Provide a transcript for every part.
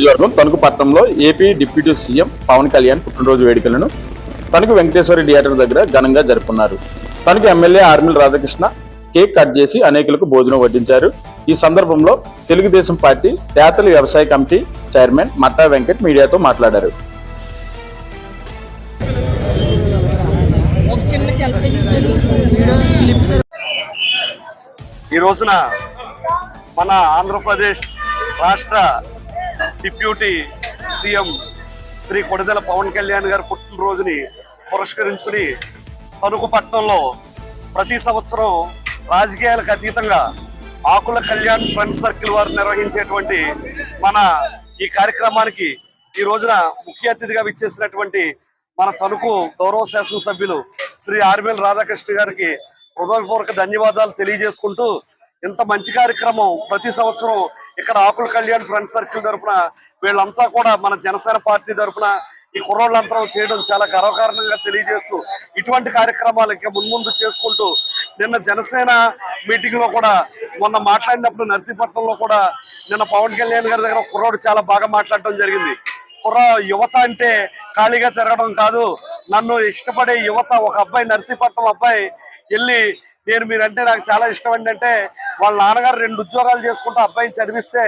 నియోజకవర్గం తణుకు పట్టణంలో AP deputy CM Pawan Kalyan పుట్టినరోజు వేడుకలను తణుకు వెంకటేశ్వరి థియేటర్ దగ్గర ఘనంగా జరుపుకున్నారు. Tanuku MLA Armil Radhakrishna cake cut చేసి అనేకులకు భోజనం వడ్డించారు. ఈ సందర్భంలో తెలుగుదేశం పార్టీ తేతల వ్యవసాయ కమిటీ చైర్మన్ మట్టా వెంకట్ మీడియాతో మాట్లాడారు. ఈ రోజున మన ఆంధ్రప్రదేశ్ రాష్ట్ర డిప్యూటీ సీఎం శ్రీ కొడిదెల పవన్ కళ్యాణ్ గారి పుట్టినరోజుని పురస్కరించుకుని తణుకు పట్టణంలో ప్రతి సంవత్సరం రాజకీయాలకు అతీతంగా ఆకుల కళ్యాణ్ ఫ్రెండ్స్ సర్కిల్ వారు నిర్వహించేటువంటి మన ఈ కార్యక్రమానికి ఈ రోజున ముఖ్య అతిథిగా విచ్చేసినటువంటి మన తణుకు గౌరవ శాసనసభ్యులు శ్రీ ఆర్మేల్ రాధాకృష్ణ గారికి హృదయపూర్వక ధన్యవాదాలు తెలియజేసుకుంటూ ఇంత మంచి కార్యక్రమం ప్రతి సంవత్సరం ఇక్కడ ఆకుల కళ్యాణ్ ఫ్రెండ్ సర్కిల్ తరపున వీళ్ళంతా కూడా మన జనసేన పార్టీ తరపున ఈ కుర్రోళ్ళంతా చేయడం చాలా గర్వకారణంగా తెలియజేస్తూ ఇటువంటి కార్యక్రమాలు ఇంకా మున్ముందు చేసుకుంటూ నిన్న జనసేన మీటింగ్లో కూడా మొన్న మాట్లాడినప్పుడు నర్సీపట్నంలో కూడా నిన్న పవన్ కళ్యాణ్ గారి దగ్గర కుర్రోడు చాలా బాగా మాట్లాడటం జరిగింది. కుర్ర యువత అంటే ఖాళీగా తిరగడం కాదు. నన్ను ఇష్టపడే యువత ఒక అబ్బాయి నర్సీపట్నం అబ్బాయి వెళ్ళి నేను మీరంటే నాకు చాలా ఇష్టం ఏంటంటే వాళ్ళ నాన్నగారు రెండు ఉద్యోగాలు చేసుకుంటూ అబ్బాయిని చదివిస్తే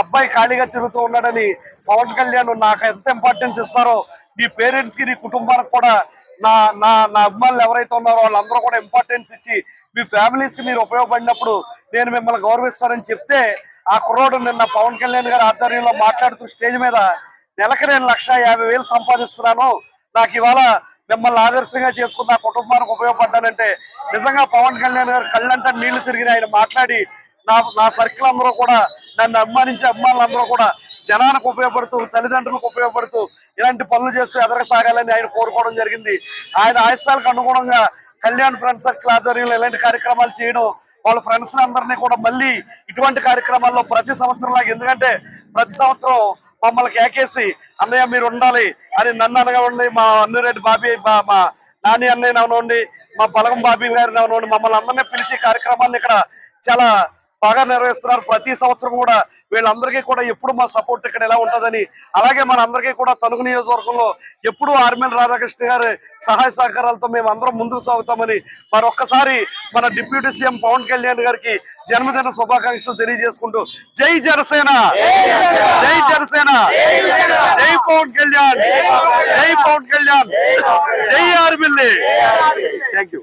అబ్బాయి ఖాళీగా తిరుగుతూ ఉన్నాడని పవన్ కళ్యాణ్ నాకు ఎంత ఇంపార్టెన్స్ ఇస్తారో నీ పేరెంట్స్కి నీ కుటుంబానికి కూడా నా నా నా అభిమానులు ఎవరైతే ఉన్నారో వాళ్ళందరూ కూడా ఇంపార్టెన్స్ ఇచ్చి మీ ఫ్యామిలీస్కి మీరు ఉపయోగపడినప్పుడు నేను మిమ్మల్ని గౌరవిస్తానని చెప్తే ఆ కుర్రోడు నిన్న పవన్ కళ్యాణ్ గారి ఆధ్వర్యంలో మాట్లాడుతూ స్టేజ్ మీద నెలకి నేను లక్ష యాభై వేలు సంపాదిస్తున్నాను. నాకు ఇవాళ మిమ్మల్ని ఆదర్శంగా చేసుకున్న కుటుంబానికి ఉపయోగపడ్డానంటే నిజంగా పవన్ కళ్యాణ్ గారు కళ్ళంటే నీళ్ళు తిరిగిన ఆయన మాట్లాడి నా నా సర్కిల్ అందరూ కూడా నన్ను అభిమానించే అభిమానులందరూ కూడా జనానికి ఉపయోగపడుతూ తల్లిదండ్రులకు ఉపయోగపడుతూ ఇలాంటి పనులు చేస్తూ ఎదరసాగాలని ఆయన కోరుకోవడం జరిగింది. ఆయన ఆయుష్యాలకు అనుగుణంగా కళ్యాణ్ ఫ్రెండ్స్ సర్కిల్ ఆధ్వర్యంలో ఇలాంటి కార్యక్రమాలు చేయడం వాళ్ళ ఫ్రెండ్స్ అందరినీ కూడా మళ్ళీ ఇటువంటి కార్యక్రమాల్లో ప్రతి సంవత్సరం లాగా ఎందుకంటే ప్రతి సంవత్సరం మమ్మల్ని కేకేసి అన్నయ్య మీరు ఉండాలి. అని నన్ను అనగవండి మా అన్నురెడ్డి బాబీ మా- మా నాని అన్నయ్య అవనండి మా బలగం బాబీ గారిని అవనండి మమ్మల్ని అందరినీ పిలిచి కార్యక్రమాన్ని ఇక్కడ చాలా బాగా నిర్వహిస్తున్నారు ప్రతి సంవత్సరం కూడా వీళ్ళందరికీ కూడా ఎప్పుడు మా సపోర్ట్ ఇక్కడ ఎలా ఉంటుందని అలాగే మన అందరికీ కూడా తణుకు నియోజకవర్గంలో ఎప్పుడు ఆర్మీల రాధాకృష్ణ గారి సహాయ సహకారాలతో మేము అందరం ముందుకు సాగుతామని మరొక్కసారి మన డిప్యూటీ సీఎం పవన్ కళ్యాణ్ గారికి జన్మదిన శుభాకాంక్షలు తెలియజేసుకుంటూ జై జనసేన! జై జనసేన! జై పవన్ కళ్యాణ్! జై పవన్ కళ్యాణ్! జై ఆర్మిల్ థ్యాంక్ యూ.